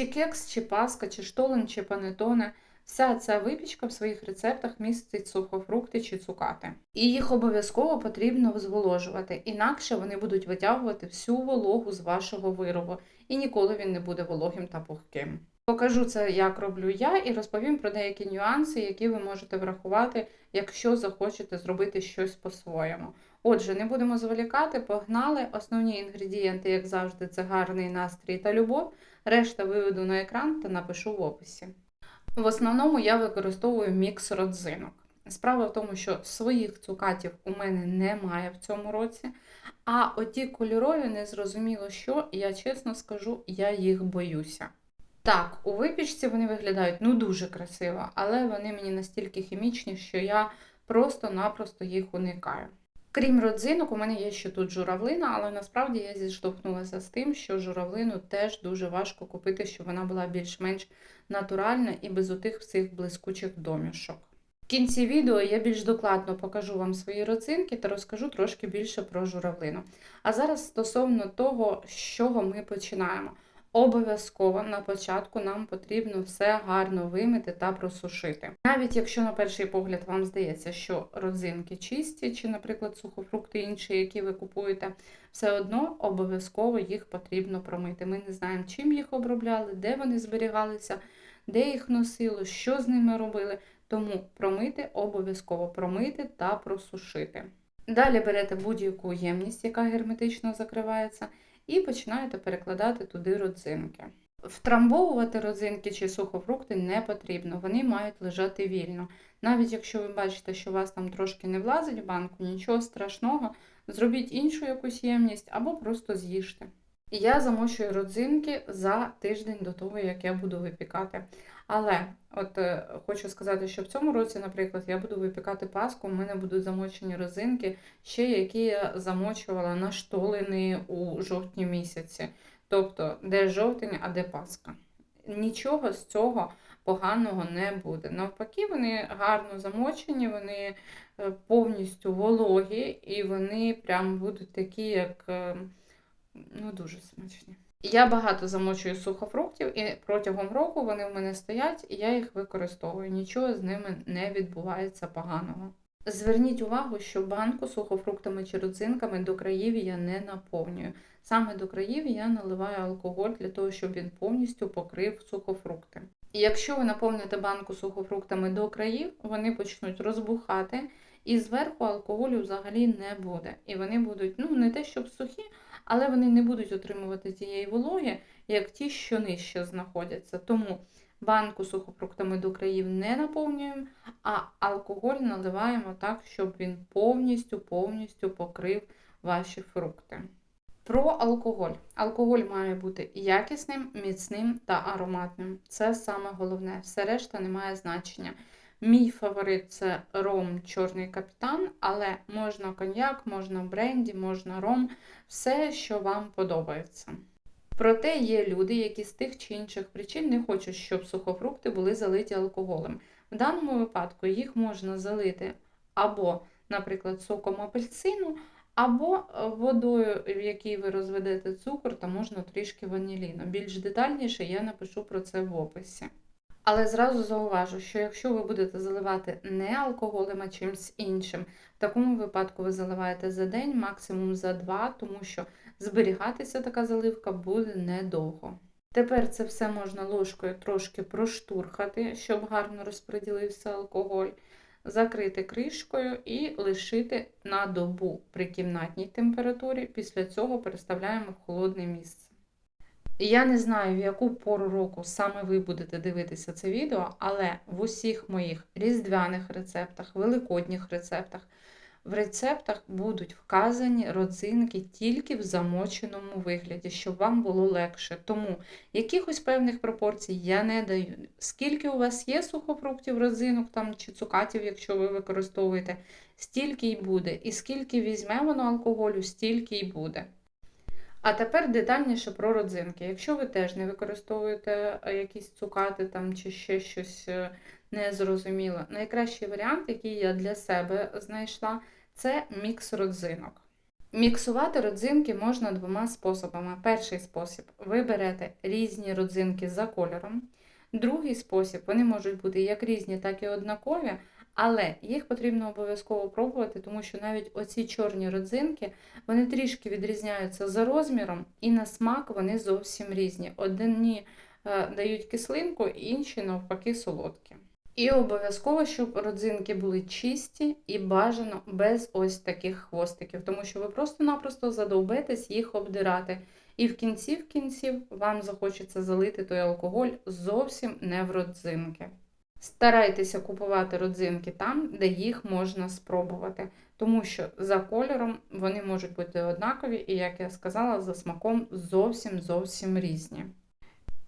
Чи кекс, чи паска, чи штолен, чи панетоне. Вся ця випічка в своїх рецептах містить сухофрукти чи цукати. І їх обов'язково потрібно зволожувати, інакше вони будуть витягувати всю вологу з вашого виробу, і ніколи він не буде вологим та пухким. Покажу це, як роблю я, і розповім про деякі нюанси, які ви можете врахувати, якщо захочете зробити щось по-своєму. Отже, не будемо зволікати, погнали. Основні інгредієнти, як завжди, це гарний настрій та любов. Решта виведу на екран та напишу в описі. В основному я використовую мікс родзинок. Справа в тому, що своїх цукатів у мене немає в цьому році. А оті кольорові, незрозуміло що, я чесно скажу, я їх боюся. Так, у випічці вони виглядають ну дуже красиво, але вони мені настільки хімічні, що я просто-напросто їх уникаю. Крім родзинок, у мене є ще тут журавлина, але насправді я зіштовхнулася з тим, що журавлину теж дуже важко купити, щоб вона була більш-менш натуральна і без отих всіх блискучих домішок. В кінці відео я більш докладно покажу вам свої родзинки та розкажу трошки більше про журавлину. А зараз стосовно того, з чого ми починаємо. Обов'язково на початку нам потрібно все гарно вимити та просушити. Навіть якщо на перший погляд вам здається, що родзинки чисті, чи, наприклад, сухофрукти інші, які ви купуєте, все одно обов'язково їх потрібно промити. Ми не знаємо, чим їх обробляли, де вони зберігалися, де їх носило, що з ними робили. Тому промити обов'язково промити та просушити. Далі берете будь-яку ємність, яка герметично закривається і починаєте перекладати туди родзинки. Втрамбовувати родзинки чи сухофрукти не потрібно, вони мають лежати вільно. Навіть якщо ви бачите, що у вас там трошки не влазить в банку, нічого страшного, зробіть іншу якусь ємність або просто з'їжте. І я замочую родзинки за тиждень до того, як я буду випікати. Але от е, хочу сказати, що в цьому році, наприклад, я буду випікати паску, у мене будуть замочені родзинки, ще які я замочувала на штолини у жовтні місяці. Тобто, де жовтень, а де паска. Нічого з цього поганого не буде. Навпаки, вони гарно замочені, вони е, повністю вологі, і вони прям будуть такі, як е, ну, дуже смачні. Я багато замочую сухофруктів, і протягом року вони в мене стоять, і я їх використовую. Нічого з ними не відбувається поганого. Зверніть увагу, що банку сухофруктами чи родзинками до країв я не наповнюю. Саме до країв я наливаю алкоголь для того, щоб він повністю покрив сухофрукти. І якщо ви наповните банку сухофруктами до країв, вони почнуть розбухати, і зверху алкоголю взагалі не буде. І вони будуть, ну, не те, щоб сухі, але вони не будуть отримувати тієї вологи, як ті, що нижче знаходяться. Тому банку сухофруктами до країв не наповнюємо, а алкоголь наливаємо так, щоб він повністю повністю покрив ваші фрукти. Про алкоголь. Алкоголь має бути якісним, міцним та ароматним. Це саме головне. Все решта не має значення. Мій фаворит це ром Чорний капітан, але можна коньяк, можна бренді, можна ром, все, що вам подобається. Проте є люди, які з тих чи інших причин не хочуть, щоб сухофрукти були залиті алкоголем. В даному випадку їх можна залити або, наприклад, соком апельсину, або водою, в якій ви розведете цукор, та можна трішки ваніліну. Більш детальніше я напишу про це в описі. Але зразу зауважу, що якщо ви будете заливати не алкоголем, а чимось іншим, в такому випадку ви заливаєте за день, максимум за два, тому що зберігатися така заливка буде недовго. Тепер це все можна ложкою трошки проштурхати, щоб гарно розподілився алкоголь, закрити кришкою і лишити на добу при кімнатній температурі. Після цього переставляємо в холодне місце. Я не знаю, в яку пору року саме ви будете дивитися це відео, але в усіх моїх різдвяних рецептах, великодніх рецептах, в рецептах будуть вказані родзинки тільки в замоченому вигляді, щоб вам було легше. Тому якихось певних пропорцій я не даю. Скільки у вас є сухофруктів, родзинок там, чи цукатів, якщо ви використовуєте, стільки й буде. І скільки візьме воно алкоголю, стільки й буде. А тепер детальніше про родзинки. Якщо ви теж не використовуєте е, якісь цукати там чи ще щось е, незрозуміле, найкращий варіант, який я для себе знайшла, це мікс родзинок. Міксувати родзинки можна двома способами. Перший спосіб ви берете різні родзинки за кольором. Другий спосіб вони можуть бути як різні, так і однакові, але їх потрібно обов'язково пробувати, тому що навіть оці чорні родзинки вони трішки відрізняються за розміром, і на смак вони зовсім різні. Одні е, дають кислинку, інші навпаки солодкі. І обов'язково, щоб родзинки були чисті і бажано без ось таких хвостиків, тому що ви просто-напросто задовбетесь їх обдирати. І в кінці в кінців вам захочеться залити той алкоголь зовсім не в родзинки. Старайтеся купувати родзинки там, де їх можна спробувати, тому що за кольором вони можуть бути однакові, і, як я сказала, за смаком зовсім зовсім різні.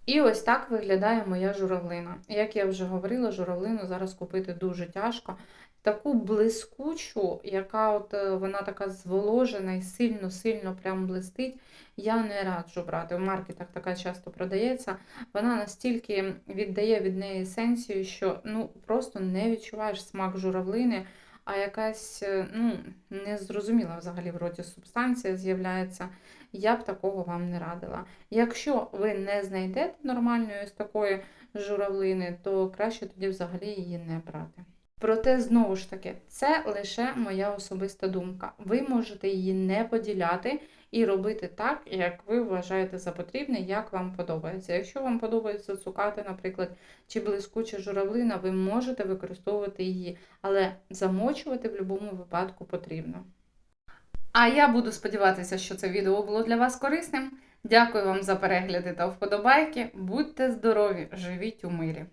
І ось так виглядає моя журавлина. Як я вже говорила, журавлину зараз купити дуже тяжко. Таку блискучу, яка от е, вона така зволожена і сильно-сильно прям блистить, я не раджу брати. В маркетах така часто продається. Вона настільки віддає від неї есенцію, що ну просто не відчуваєш смак журавлини, а якась е, ну, незрозуміла взагалі в роті субстанція з'являється. Я б такого вам не радила. Якщо ви не знайдете нормальної ось такої журавлини, то краще тоді взагалі її не брати. Проте, знову ж таки, це лише моя особиста думка. Ви можете її не поділяти і робити так, як ви вважаєте за потрібне, як вам подобається. Якщо вам подобається цукати, наприклад, чи блискуча журавлина, ви можете використовувати її, але замочувати в будь-якому випадку потрібно. А я буду сподіватися, що це відео було для вас корисним. Дякую вам за перегляди та вподобайки. Будьте здорові, живіть у мирі!